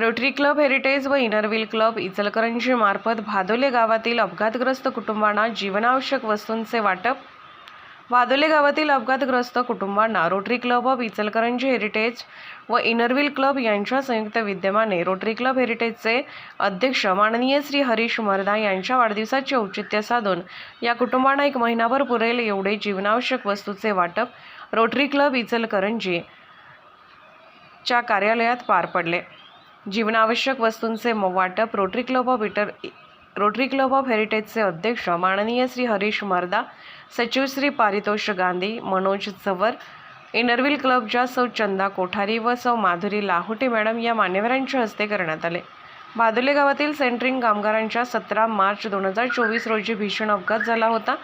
Rotary club heritage व Inner Wheel club Ichalkaranji मार्फत भादोले गावातील अपघातग्रस्त कुटुंबांना जीवनावश्यक वस्तूंचे वाटप. भादोले गावातील अपघातग्रस्त कुटुंबांना rotary club of Ichalkaranji heritage व इनरव्हील क्लब यांच्या संयुक्त विद्यमाने रोटरी क्लब हेरिटेजचे अध्यक्ष माननीय श्री हरीश मर्दा यांच्या वाढदिवसाचे औचित्य साधून या कुटुंबांना एक महिनाभर पुरेल एवढे जीवनावश्यक वस्तूचे वाटप रोटरी क्लब इचलकरंजी च्या कार्यालयात पार पडले. जीवनावश्यक वस्तूंचे वाटप रोटरी क्लब ऑफ इटर रोटरी क्लब ऑफ हेरिटेजचे अध्यक्ष माननीय श्री हरीश मर्दा सचिव श्री पारितोष गांधी मनोज चवर इनरविल क्लबच्या सौ चंदा कोठारी व सौ माधुरी लाहोटे मॅडम या मान्यवरांच्या हस्ते करण्यात आले. भादुले गावातील सेंट्रिंग कामगारांच्या सतरा मार्च दोन हजार चोवीस रोजी भीषण अपघात झाला होता.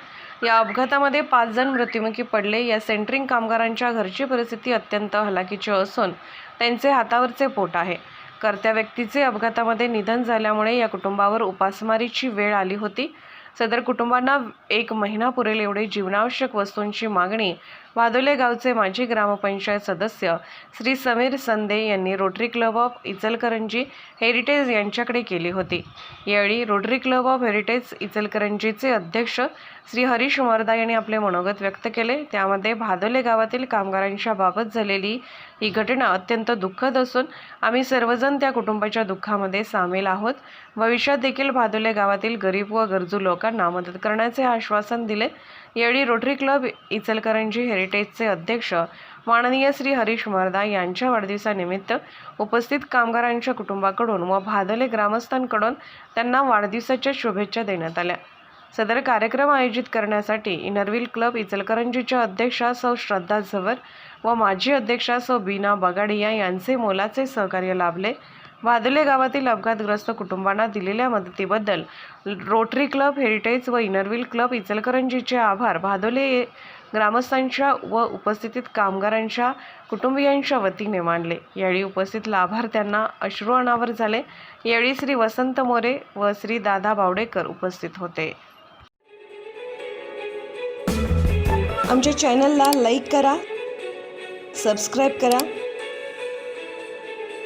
या अपघातामध्ये पाच जण मृत्युमुखी पडले. या सेंट्रिंग कामगारांच्या घरची परिस्थिती अत्यंत हलाखीची असून त्यांचे हातावरचे पोट आहे. कर्त्या व्यक्तीचे अपघातामध्ये निधन झाल्यामुळे या कुटुंबावर उपासमारीची वेळ आली होती. सदर कुटुंबांना एक महिना पुरेल एवढे जीवनावश्यक वस्तूंची मागणी वादोले गावचे माजी ग्रामपंचायत सदस्य श्री समीर संदे यांनी Rotary Club of Ichalkaranji Heritage यांच्याकडे केली होती. यावेळी रोटरी क्लब ऑफ हेरिटेज इचलकरंजीचे अध्यक्ष श्री हरीश मर्दा यांनी आपले मनोगत व्यक्त केले. त्यामध्ये भादोले गावातील कामगारांच्या बाबत झालेली ही घटना अत्यंत दुःखद असून आम्ही सर्वजण त्या कुटुंबाच्या दुःखामध्ये सामील आहोत. भविष्यात देखील भादोले गावातील गरीब व गरजू लोक लोकांना मदत करण्याचे आश्वासन दिले. यावेळी रोटरी क्लब इचलकरंजी हेरिटेजचे अध्यक्ष माननीय श्री हरीश मर्दा यांच्या वाढदिवसानिमित्त उपस्थित कामगारांच्या कुटुंबाकडून व भादले ग्रामस्थांकडून त्यांना वाढदिवसाच्या शुभेच्छा देण्यात आल्या. सदर कार्यक्रम आयोजित करण्यासाठी इनरविल क्लब इचलकरंजीच्या अध्यक्षा सौ श्रद्धा झवर व माजी अध्यक्षा सौ बीना बगाडिया यांचे मोलाचे सहकार्य लाभले. वादुले गावातील अपघातग्रस्त कुटुंबांना दिलेल्या मदतीबद्दल रोटरी क्लब हेरिटेज व इनरव्हील क्लब इचलकरंजीचे आभार. भादोले ग्रामस्थांच्या व उपस्थित कामगारांच्या कुटुंबियांच्या वतीने मानले यावेळी उपस्थित लाभार्थ्यांना अश्रू अनावर झाले. यावेळी श्री वसंत मोरे व श्री दादा बावडेकर उपस्थित होते. आमच्या चॅनलला लाईक करा सबस्क्राईब करा